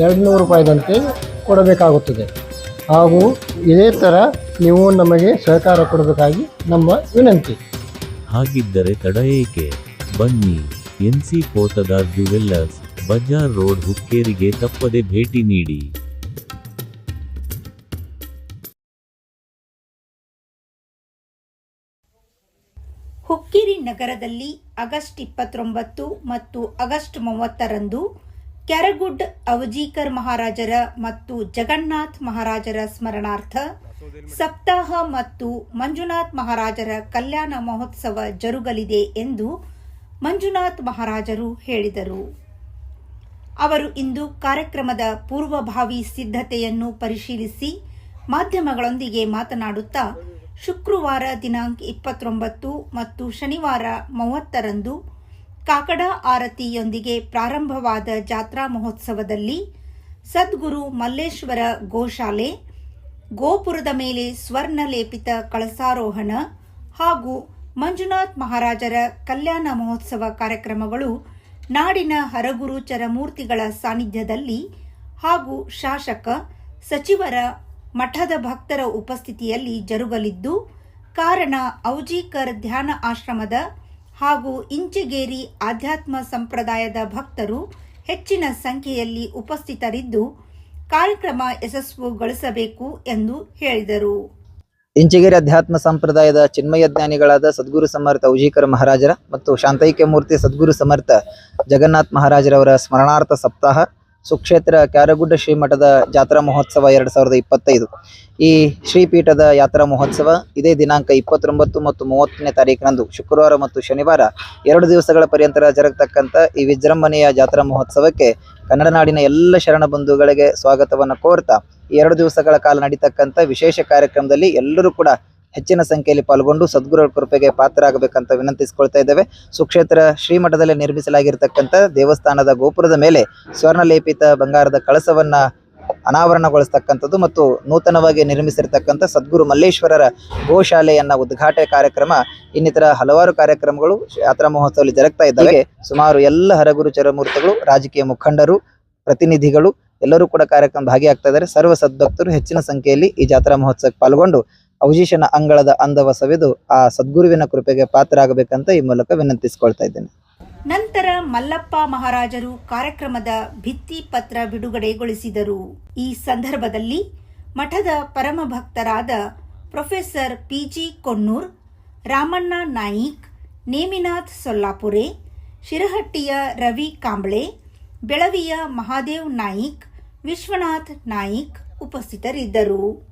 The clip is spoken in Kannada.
ಎರಡು ನೂರು ರೂಪಾಯಿದಂತೆ ಕೊಡಬೇಕಾಗುತ್ತದೆ. ಹಾಗೂ ಇದೇ ಥರ ನೀವು ನಮಗೆ ಸಹಕಾರ ಕೊಡಬೇಕಾಗಿ ನಮ್ಮ ವಿನಂತಿ. ಹಾಗಿದ್ದರೆ ತಡ ಏಕೆ? ಬನ್ನಿ NC Potdar jewellers Bazar road ಹುಕ್ಕೇರಿಗೆ ತಪ್ಪದೆ ಭೇಟಿ ನೀಡಿ. ಹುಕ್ಕೇರಿ ನಗರದಲ್ಲಿ ಆಗಸ್ಟ್ ಇಪ್ಪತ್ತೊಂಬತ್ತು ಮತ್ತು ಆಗಸ್ಟ್ ಮೂವತ್ತರಂದು ಕ್ಯಾರಗುಡ್ ಅವಜೀಕರ್ ಮಹಾರಾಜರ ಮತ್ತು ಜಗನ್ನಾಥ್ ಮಹಾರಾಜರ ಸ್ಮರಣಾರ್ಥ ಸಪ್ತಾಹ ಮತ್ತು ಮಂಜುನಾಥ್ ಮಹಾರಾಜರ ಕಲ್ಯಾಣ ಮಹೋತ್ಸವ ಜರುಗಲಿದೆ ಎಂದು ಮಂಜುನಾಥ್ ಮಹಾರಾಜರು ಹೇಳಿದರು. ಅವರು ಇಂದು ಕಾರ್ಯಕ್ರಮದ ಪೂರ್ವಭಾವಿ ಸಿದ್ಧತೆಯನ್ನು ಪರಿಶೀಲಿಸಿ ಮಾಧ್ಯಮಗಳೊಂದಿಗೆ ಮಾತನಾಡುತ್ತಾ ಶುಕ್ರವಾರ ದಿನಾಂಕ ಇಪ್ಪತ್ತೊಂಬತ್ತು ಮತ್ತು ಶನಿವಾರ ಮೂವತ್ತರಂದು ಕಾಕಡ ಆರತಿಯೊಂದಿಗೆ ಪ್ರಾರಂಭವಾದ ಜಾತ್ರಾ ಮಹೋತ್ಸವದಲ್ಲಿ ಸದ್ಗುರು ಮಲ್ಲೇಶ್ವರ ಗೋಶಾಲೆ, ಗೋಪುರದ ಮೇಲೆ ಸ್ವರ್ಣ ಲೇಪಿತ ಕಳಸಾರೋಹಣ ಹಾಗೂ ಮಂಜುನಾಥ್ ಮಹಾರಾಜರ ಕಲ್ಯಾಣ ಮಹೋತ್ಸವ ಕಾರ್ಯಕ್ರಮಗಳು ನಾಡಿನ ಹರಗುರು ಚರಮೂರ್ತಿಗಳ ಸಾನ್ನಿಧ್ಯದಲ್ಲಿ ಹಾಗೂ ಶಾಸಕ, ಸಚಿವರ ಮಠದ ಭಕ್ತರ ಉಪಸ್ಥಿತಿಯಲ್ಲಿ ಜರುಗಲಿದ್ದು, ಕಾರಣ ಔಜೀಕರ್ ಧ್ಯಾನ ಆಶ್ರಮದ ಹಾಗೂ ಇಂಚಿಗೇರಿ ಆಧ್ಯಾತ್ಮ ಸಂಪ್ರದಾಯದ ಭಕ್ತರು ಹೆಚ್ಚಿನ ಸಂಖ್ಯೆಯಲ್ಲಿ ಉಪಸ್ಥಿತರಿದ್ದು ಕಾರ್ಯಕ್ರಮ ಯಶಸ್ವಿಗೊಳಿಸಬೇಕು ಎಂದು ಹೇಳಿದರು. ಇಂಚಿಗೇರಿ ಅಧ್ಯಾತ್ಮ ಸಂಪ್ರದಾಯದ ಚಿನ್ಮಯ ಜ್ಞಾನಿಗಳಾದ ಸದ್ಗುರು ಸಮರ್ಥ ಉಜೀಕರ ಮಹಾರಾಜರ ಮತ್ತು ಶಾಂತೈಕ್ಯ ಮೂರ್ತಿ ಸದ್ಗುರು ಸಮರ್ಥ ಜಗನ್ನಾಥ್ ಮಹಾರಾಜರವರ ಸ್ಮರಣಾರ್ಥ ಸಪ್ತಾಹ ಸುಕ್ಷೇತ್ರ ಕ್ಯಾರಗುಡ್ಡ ಶ್ರೀಮಠದ ಜಾತ್ರಾ ಮಹೋತ್ಸವ ಎರಡು ಸಾವಿರದ ಇಪ್ಪತ್ತೈದು. ಈ ಶ್ರೀಪೀಠದ ಯಾತ್ರಾ ಮಹೋತ್ಸವ ಇದೇ ದಿನಾಂಕ ಇಪ್ಪತ್ತೊಂಬತ್ತು ಮತ್ತು ಮೂವತ್ತನೇ ತಾರೀಕಿನಂದು ಶುಕ್ರವಾರ ಮತ್ತು ಶನಿವಾರ ಎರಡು ದಿವಸಗಳ ಪರ್ಯಂತರ ಜರುಗತಕ್ಕಂಥ ಈ ವಿಜೃಂಭಣೆಯ ಜಾತ್ರಾ ಮಹೋತ್ಸವಕ್ಕೆ ಕನ್ನಡ ನಾಡಿನ ಎಲ್ಲ ಶರಣ ಬಂಧುಗಳಿಗೆ ಸ್ವಾಗತವನ್ನು ಕೋರ್ತಾ ಎರಡು ದಿವಸಗಳ ಕಾಲ ನಡೀತಕ್ಕಂಥ ವಿಶೇಷ ಕಾರ್ಯಕ್ರಮದಲ್ಲಿ ಎಲ್ಲರೂ ಕೂಡ ಹೆಚ್ಚಿನ ಸಂಖ್ಯೆಯಲ್ಲಿ ಪಾಲ್ಗೊಂಡು ಸದ್ಗುರು ಕೃಪೆಗೆ ಪಾತ್ರರಾಗಬೇಕಂತ ವಿನಂತಿಸಿಕೊಳ್ತಾ ಇದ್ದೇವೆ. ಸುಕ್ಷೇತ್ರ ಶ್ರೀಮಠದಲ್ಲಿ ನಿರ್ಮಿಸಲಾಗಿರ್ತಕ್ಕಂಥ ದೇವಸ್ಥಾನದ ಗೋಪುರದ ಮೇಲೆ ಸ್ವರ್ಣಲೇಪಿತ ಬಂಗಾರದ ಕಳಸವನ್ನ ಅನಾವರಣಗೊಳಿಸ್ತಕ್ಕಂಥದ್ದು ಮತ್ತು ನೂತನವಾಗಿ ನಿರ್ಮಿಸಿರ್ತಕ್ಕಂಥ ಸದ್ಗುರು ಮಲ್ಲೇಶ್ವರರ ಗೋಶಾಲೆಯನ್ನ ಉದ್ಘಾಟನೆ ಕಾರ್ಯಕ್ರಮ ಇನ್ನಿತರ ಹಲವಾರು ಕಾರ್ಯಕ್ರಮಗಳು ಯಾತ್ರಾ ಮಹೋತ್ಸವದಲ್ಲಿ ಜರುಗ್ತಾ ಇದ್ದಾವೆ. ಸುಮಾರು ಎಲ್ಲ ಹರಗುರು ಚರಮೂರ್ತಿಗಳು ರಾಜಕೀಯ ಮುಖಂಡರು ಪ್ರತಿನಿಧಿಗಳು ಎಲ್ಲರೂ ಕೂಡ ಕಾರ್ಯಕ್ರಮ ಭಾಗಿಯಾಗ್ತಾ ಇದ್ದಾರೆ. ಸರ್ವ ಸದ್ಭಕ್ತರು ಹೆಚ್ಚಿನ ಸಂಖ್ಯೆಯಲ್ಲಿ ಈ ಜಾತ್ರಾ ಮಹೋತ್ಸವಕ್ಕೆ ಪಾಲ್ಗೊಂಡು ಔಜಿಷನ ಅಂಗಳದ ಅಂದವ ಸವಿದು ಆ ಸದ್ಗುರುವಿನ ಕೃಪೆಗೆ ಪಾತ್ರರಾಗಬೇಕಂತ ಈ ಮೂಲಕ ವಿನಂತಿಸಿಕೊಳ್ತಾ ಇದ್ದೇನೆ. ನಂತರ ಮಲ್ಲಪ್ಪ ಮಹಾರಾಜರು ಕಾರ್ಯಕ್ರಮದ ಭಿತ್ತಿ ಪತ್ರ ಬಿಡುಗಡೆಗೊಳಿಸಿದರು. ಈ ಸಂದರ್ಭದಲ್ಲಿ ಮಠದ ಪರಮ ಭಕ್ತರಾದ ಪ್ರೊಫೆಸರ್ ಪಿಜಿ ಕೊನ್ನೂರ್ ರಾಮಣ್ಣ ನಾಯಿಕ್, ನೇಮಿನಾಥ್ ಸೊಲ್ಲಾಪುರೆ, ಶಿರಹಟ್ಟಿಯ ರವಿ ಕಾಂಬ್ಳೆ, ಬೆಳವಿಯ ಮಹಾದೇವ್ ನಾಯಿಕ್, ವಿಶ್ವನಾಥ್ ನಾಯಿಕ್ ಉಪಸ್ಥಿತರಿದ್ದರು.